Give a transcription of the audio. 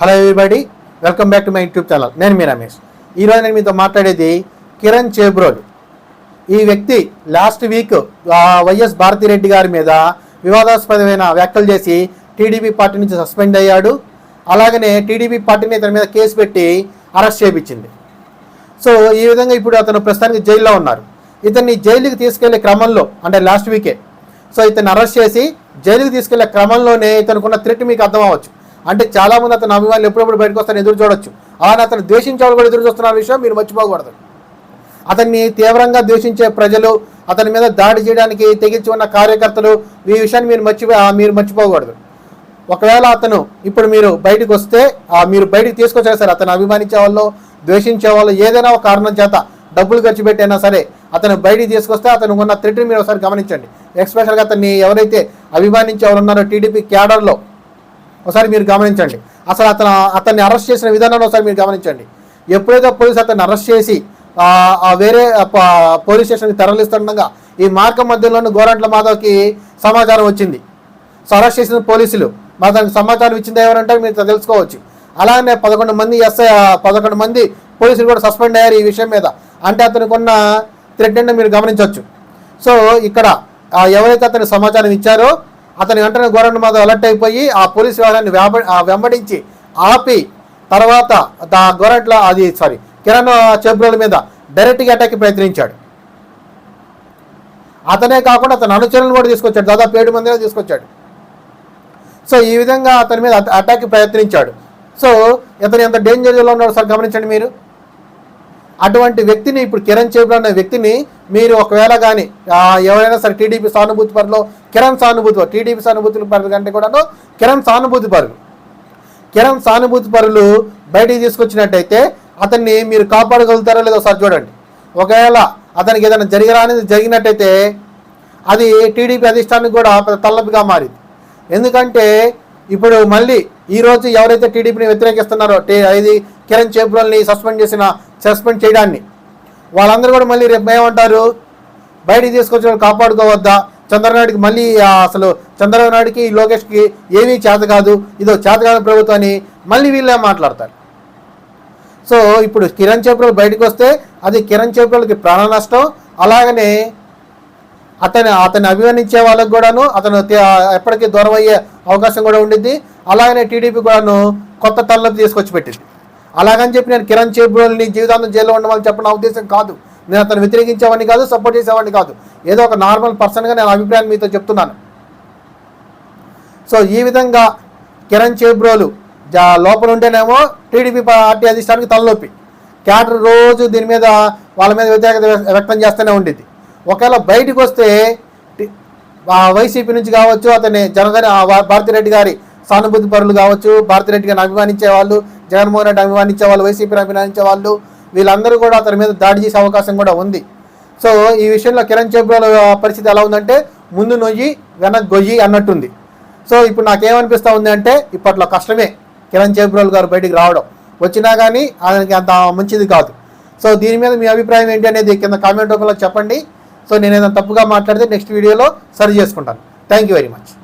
Hello everybody welcome back to my YouTube channel నేను మీ రమేష్. ఈరోజు నేను మీతో మాట్లాడేది కిరణ్ చేబ్రోల్. ఈ వ్యక్తి లాస్ట్ వీక్ వైఎస్ భారతిరెడ్డి గారి మీద వివాదాస్పదమైన వ్యాఖ్యలు చేసి టీడీపీ పార్టీ నుంచి సస్పెండ్ అయ్యాడు. అలాగనే టీడీపీ పార్టీని ఇతని మీద కేసు పెట్టి అరెస్ట్ చేయించింది. సో ఈ విధంగా ఇప్పుడు అతను ప్రస్తుతానికి జైల్లో ఉన్నారు. ఇతన్ని జైలుకి తీసుకెళ్ళే క్రమంలో అంటే లాస్ట్ వీకే సో ఇతన్ని అరెస్ట్ చేసి జైలుకి తీసుకెళ్ళే క్రమంలోనే ఇతనుకున్న థ్రెట్ మీకు అర్థం అవ్వచ్చు. అంటే చాలా మంది అభిమానులు ఎప్పుడప్పుడు బయటకు వస్తారని ఎదురు చూడొచ్చు. అలానే అతను ద్వేషించే కూడా ఎదురు చూస్తున్న విషయం మీరు మర్చిపోకూడదు. అతన్ని తీవ్రంగా ద్వేషించే ప్రజలు అతని మీద దాడి చేయడానికి తెగించి ఉన్న కార్యకర్తలు ఈ విషయాన్ని మీరు మర్చిపో మీరు మర్చిపోకూడదు. ఒకవేళ అతను ఇప్పుడు మీరు బయటకు వస్తే మీరు బయటకు తీసుకొచ్చారు సరే అతను అభిమానించే వాళ్ళు ద్వేషించే వాళ్ళు ఏదైనా ఒక కారణం చేత డబ్బులు ఖర్చు పెట్టైనా సరే అతను బయటికి తీసుకొస్తే అతను ఉన్న త్రెట్ని మీరు ఒకసారి గమనించండి. ఎక్స్పెషల్గా అతన్ని ఎవరైతే అభిమానించే వాళ్ళు ఉన్నారో టీడీపీ క్యాడర్లో ఒకసారి మీరు గమనించండి. అసలు అతను అతన్ని అరెస్ట్ చేసిన విధానాన్ని ఒకసారి మీరు గమనించండి. ఎప్పుడైతే పోలీసు అతన్ని అరెస్ట్ చేసి ఆ, వేరే పోలీస్ స్టేషన్కి తరలిస్తుండగా ఈ మార్గం మధ్యలోనే గోరంట్ల మాధవ్కి సమాచారం వచ్చింది. సో అరెస్ట్ చేసిన పోలీసులు మా దానికి సమాచారం ఇచ్చింది ఎవరంటే మీరు తెలుసుకోవచ్చు. అలానే పదకొండు మంది ఎస్ఐ పదకొండు మంది పోలీసులు కూడా సస్పెండ్ అయ్యారు ఈ విషయం మీద. అంటే అతనికి ఉన్న థ్రెడ్ అంటే మీరు గమనించవచ్చు సో ఇక్కడ ఎవరైతే అతనికి సమాచారం ఇచ్చారో అతని వెంటనే గోరంట్ల మాధవ్ అలర్ట్ అయిపోయి ఆ పోలీసు వ్యవహారాన్ని వ్యాప వెంబడించి ఆపి తర్వాత ఆ గోరంట్ల అది సారీ కిరణ్ చెబ్రోల మీద డైరెక్ట్గా అటాక్కి ప్రయత్నించాడు. అతనే కాకుండా అతని అనుచరులను కూడా తీసుకొచ్చాడు దాదాపు ఏడు మందిని తీసుకొచ్చాడు. సో ఈ విధంగా అతని మీద అటాక్ అటాక్కి ప్రయత్నించాడు. సో ఇతను ఎంత డేంజర్లో ఉన్నాడు సార్ గమనించండి మీరు. అటువంటి వ్యక్తిని ఇప్పుడు కిరణ్ చేబులు అనే వ్యక్తిని మీరు ఒకవేళ కానీ ఎవరైనా సరే టీడీపీ సానుభూతి పరులో కిరణ్ సానుభూతి పరు టీడీపీ సానుభూతి పరులు కంటే కూడాను కిరణ్ సానుభూతి పరులు. కిరణ్ సానుభూతి పరులు బయటికి తీసుకొచ్చినట్టయితే అతన్ని మీరు కాపాడగలుగుతారో లేదో సార్ చూడండి. ఒకవేళ అతనికి ఏదైనా జరిగిరానిది జరిగినట్టయితే అది టీడీపీ అధిష్టానికి కూడా పెద్ద తలనొప్పిగా మారింది. ఎందుకంటే ఇప్పుడు మళ్ళీ ఈరోజు ఎవరైతే టీడీపీని వ్యతిరేకిస్తున్నారో ఇది కిరణ్ చేబ్రోల్ని సస్పెండ్ చేసిన సస్పెండ్ చేయడాన్ని. వాళ్ళందరూ కూడా మళ్ళీ రేపు ఏమంటారు? బయటికి తీసుకొచ్చి వాళ్ళు కాపాడుకోవద్దా? చంద్రనాయుడికి మళ్ళీ అసలు చంద్రబాబు నాయుడికి లోకేష్కి ఏమీ చేత కాదు. ఇదో చేతకాని ప్రభుత్వం అని మళ్ళీ వీళ్ళే మాట్లాడతారు. సో ఇప్పుడు కిరణ్ చేపలు బయటకు వస్తే అది కిరణ్ చేపలకి ప్రాణ నష్టం. అలాగనే అతను అతన్ని అభిమానించే వాళ్ళకు కూడాను అతను ఎప్పటికీ దూరం అయ్యే అవకాశం కూడా ఉండింది అలాగనే టీడీపీ కూడాను కొత్త తలనొప్పి తీసుకొచ్చి పెట్టింది అలాగని చెప్పి నేను కిరణ్ చేబ్రోల్ని జీవితాంతం జైల్లో ఉండమని చెప్పిన ఉద్దేశం కాదు. నేను అతను వ్యతిరేకించేవాడిని కాదు సపోర్ట్ చేసేవాడిని కాదు. ఏదో ఒక నార్మల్ పర్సన్గా నేను అభిప్రాయం మీతో చెప్తున్నాను. సో ఈ విధంగా కిరణ్ చేబ్రోలు జా లోపల ఉంటేనేమో టీడీపీ పార్టీ అధిష్టానికి తలనొప్పి. క్యాడర్ రోజు దీని మీద వాళ్ళ మీద వ్యతిరేకత వ్యక్తం చేస్తూనే ఉండేది. ఒకవేళ బయటికి వస్తే వైసీపీ నుంచి కావచ్చు అతని జనగణ భారతిరెడ్డి గారి సానుభూతి పరులు కావచ్చు భారతిరెడ్డి గారిని అభిమానించే వాళ్ళు జగన్మోహన్ రెడ్డి అభిమానించే వాళ్ళు వైసీపీని అభిమానించే వాళ్ళు వీళ్ళందరూ కూడా అతని మీద దాడి చేసే అవకాశం కూడా ఉంది. సో ఈ విషయంలో కిరణ్ చేబ్రోల పరిస్థితి ఎలా ఉందంటే ముందు నొయ్యి వెనక్ గొయ్యి అన్నట్టుంది. సో ఇప్పుడు నాకేమనిపిస్తూ ఉంది అంటే ఇప్పట్లో కష్టమే కిరణ్ చేబ్రోల్ గారు బయటికి రావడం. వచ్చినా కానీ ఆయనకి అంత మంచిది కాదు. సో దీని మీద మీ అభిప్రాయం ఏంటి అనేది కింద కామెంట్ రూపంలో చెప్పండి. సో నేను ఏదైనా తప్పుగా మాట్లాడితే నెక్స్ట్ వీడియోలో సరి చేసుకుంటాను. Thank you very much